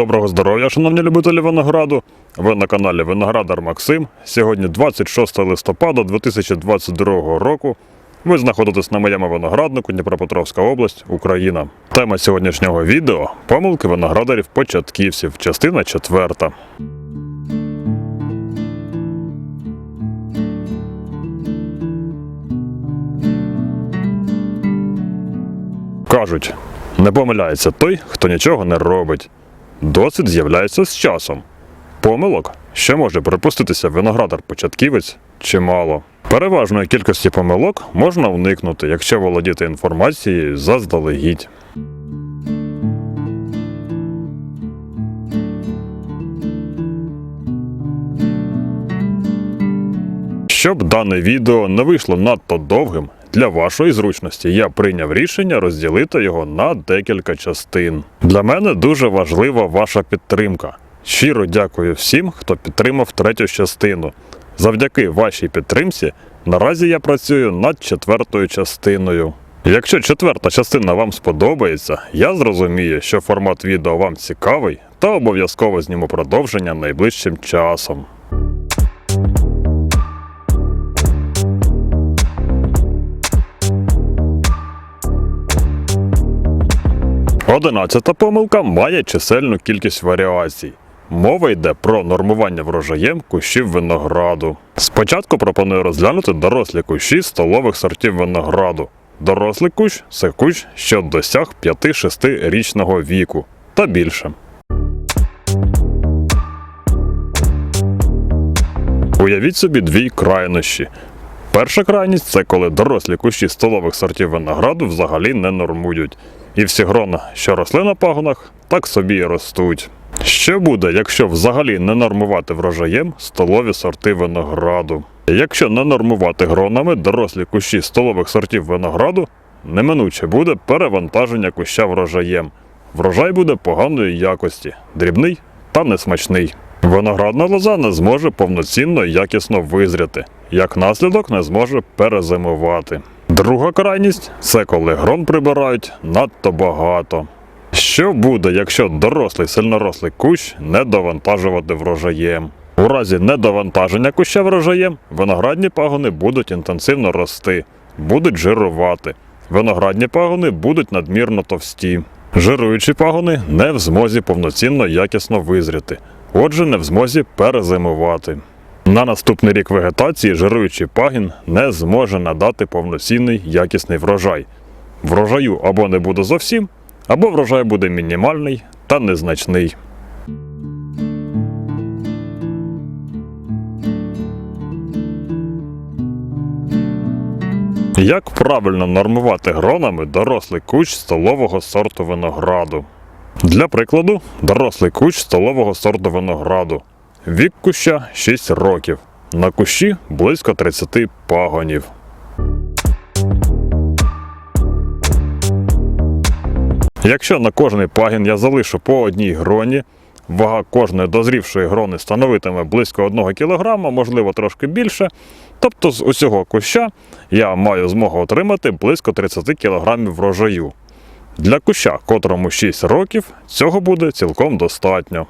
Доброго здоров'я, шановні любителі винограду. Ви на каналі Виноградар Максим. Сьогодні 26 листопада 2022 року. Ви знаходитесь на моєму винограднику Дніпропетровська область, Україна. Тема сьогоднішнього відео помилки виноградарів початківців, частина 4. Кажуть, не помиляється той, хто нічого не робить. Досвід з'являється з часом. Помилок, що може припуститися виноградар-початківець, чимало. Переважної кількості помилок можна уникнути, якщо володіти інформацією заздалегідь. Щоб дане відео не вийшло надто довгим, для вашої зручності я прийняв рішення розділити його на декілька частин. Для мене дуже важлива ваша підтримка. Щиро дякую всім, хто підтримав третю частину. Завдяки вашій підтримці наразі я працюю над четвертою частиною. Якщо четверта частина вам сподобається, я зрозумію, що формат відео вам цікавий, та обов'язково зніму продовження найближчим часом. Одинадцята помилка має чисельну кількість варіацій. Мова йде про нормування врожаєм кущів винограду. Спочатку пропоную розглянути дорослі кущі столових сортів винограду. Дорослий кущ це кущ, що досяг 5-6 річного віку та більше. Уявіть собі дві крайнощі. Перша крайність це коли дорослі кущі столових сортів винограду взагалі не нормують. І всі грона, що росли на пагонах, так собі і ростуть. Що буде, якщо взагалі не нормувати врожаєм столові сорти винограду? Якщо не нормувати гронами дорослі кущі столових сортів винограду, неминуче буде перевантаження куща врожаєм. Врожай буде поганої якості, дрібний та несмачний. Виноградна лоза не зможе повноцінно якісно визряти, як наслідок не зможе перезимувати. Друга крайність це коли грон прибирають надто багато. Що буде, якщо дорослий сильнорослий кущ не довантажувати врожаєм? У разі недовантаження куща врожаєм виноградні пагони будуть інтенсивно рости, будуть жирувати. Виноградні пагони будуть надмірно товсті. Жируючі пагони не в змозі повноцінно якісно визріти, отже, не в змозі перезимувати. На наступний рік вегетації жируючий пагін не зможе надати повноцінний якісний врожай. Врожаю або не буде зовсім, або врожай буде мінімальний та незначний. Як правильно нормувати гронами дорослий кущ столового сорту винограду? Для прикладу, дорослий кущ столового сорту винограду. Вік куща 6 років. На кущі близько 30 пагонів. Якщо на кожний пагін я залишу по одній гроні, вага кожної дозрівшої грони становитиме близько 1 кг, можливо трошки більше. Тобто з усього куща я маю змогу отримати близько 30 кг врожаю. Для куща, котрому 6 років, цього буде цілком достатньо.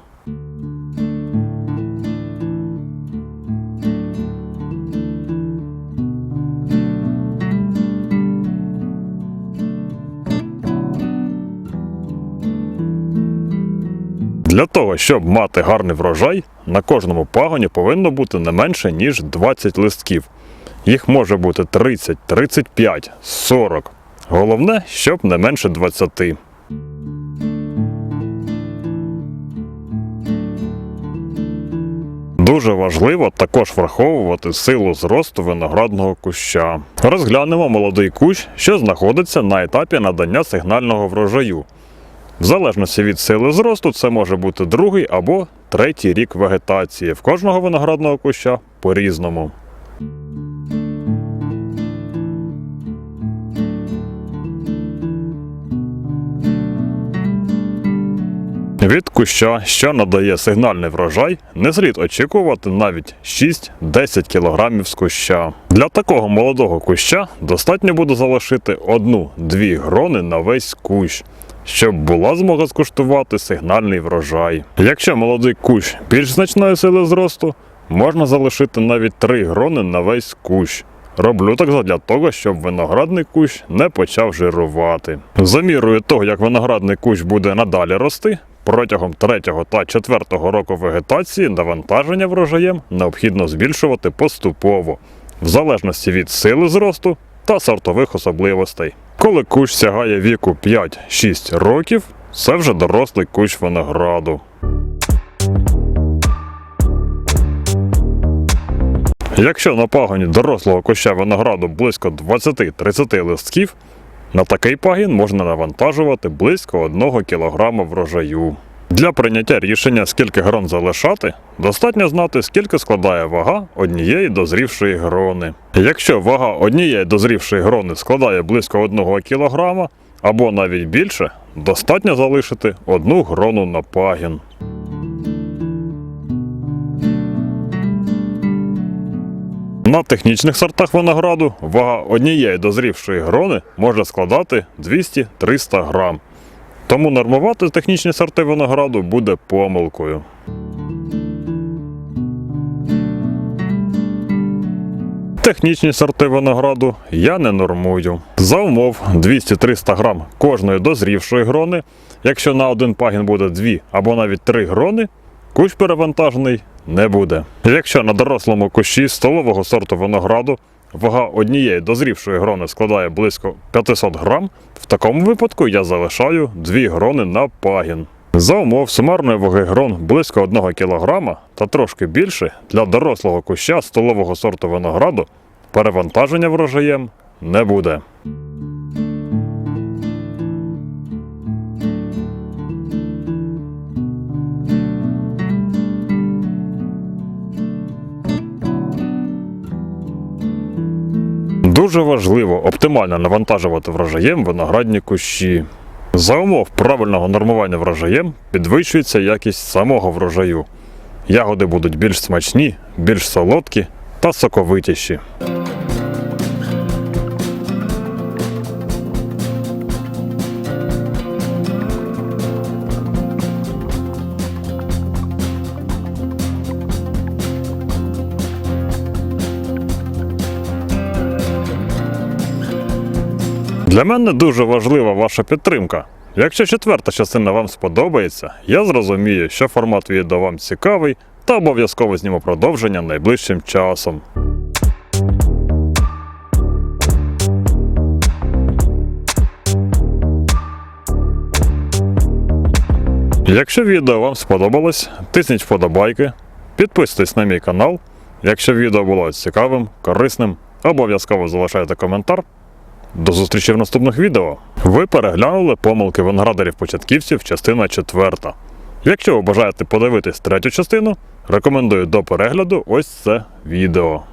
Для того, щоб мати гарний врожай, на кожному пагоні повинно бути не менше, ніж 20 листків. Їх може бути 30, 35, 40. Головне, щоб не менше 20. Дуже важливо також враховувати силу зросту виноградного куща. Розглянемо молодий кущ, що знаходиться на етапі надання сигнального врожаю. В залежності від сили зросту, це може бути другий або третій рік вегетації. В кожного виноградного куща по-різному. Від куща, що надає сигнальний врожай, не слід очікувати навіть 6-10 кг з куща. Для такого молодого куща достатньо буде залишити одну-дві грони на весь кущ. Щоб була змога скуштувати сигнальний врожай. Якщо молодий кущ більш значної сили зросту, можна залишити навіть три грони на весь кущ. Роблю так задля того, щоб виноградний кущ не почав жирувати. За мірою того, як виноградний кущ буде надалі рости, протягом третього та четвертого року вегетації навантаження врожаєм необхідно збільшувати поступово, в залежності від сили зросту та сортових особливостей. Коли кущ сягає віку 5-6 років, це вже дорослий кущ винограду. Якщо на пагоні дорослого куща винограду близько 20-30 листків, на такий пагін можна навантажувати близько 1 кг врожаю. Для прийняття рішення, скільки грон залишати, достатньо знати, скільки складає вага однієї дозрівшої грони. Якщо вага однієї дозрівшої грони складає близько 1 кг або навіть більше, достатньо залишити одну грону на пагін. На технічних сортах винограду вага однієї дозрівшої грони може складати 200-300 грам. Тому нормувати технічні сорти винограду буде помилкою. Технічні сорти винограду я не нормую. За умов 200-300 грам кожної дозрівшої грони. Якщо на один пагін буде 2 або навіть 3 грони, кущ перевантажений не буде. Якщо на дорослому кущі столового сорту винограду вага однієї дозрівшої грони складає близько 500 грам, в такому випадку я залишаю 2 грони на пагін. За умов сумарної ваги грон близько 1 кг та трошки більше для дорослого куща столового сорту винограду перевантаження врожаєм не буде. Дуже важливо оптимально навантажувати врожаєм виноградні кущі. За умов правильного нормування врожаєм підвищується якість самого врожаю. Ягоди будуть більш смачні, більш солодкі та соковитіші. Для мене дуже важлива ваша підтримка. Якщо четверта частина вам сподобається, я зрозумію, що формат відео вам цікавий, та обов'язково зніму продовження найближчим часом. Якщо відео вам сподобалось, тисніть вподобайки, підписуйтесь на мій канал. Якщо відео було цікавим, корисним, обов'язково залишайте коментар. До зустрічі в наступних відео. Ви переглянули помилки виноградарів-початківців, частина 4. Якщо ви бажаєте подивитись третю частину, рекомендую до перегляду ось це відео.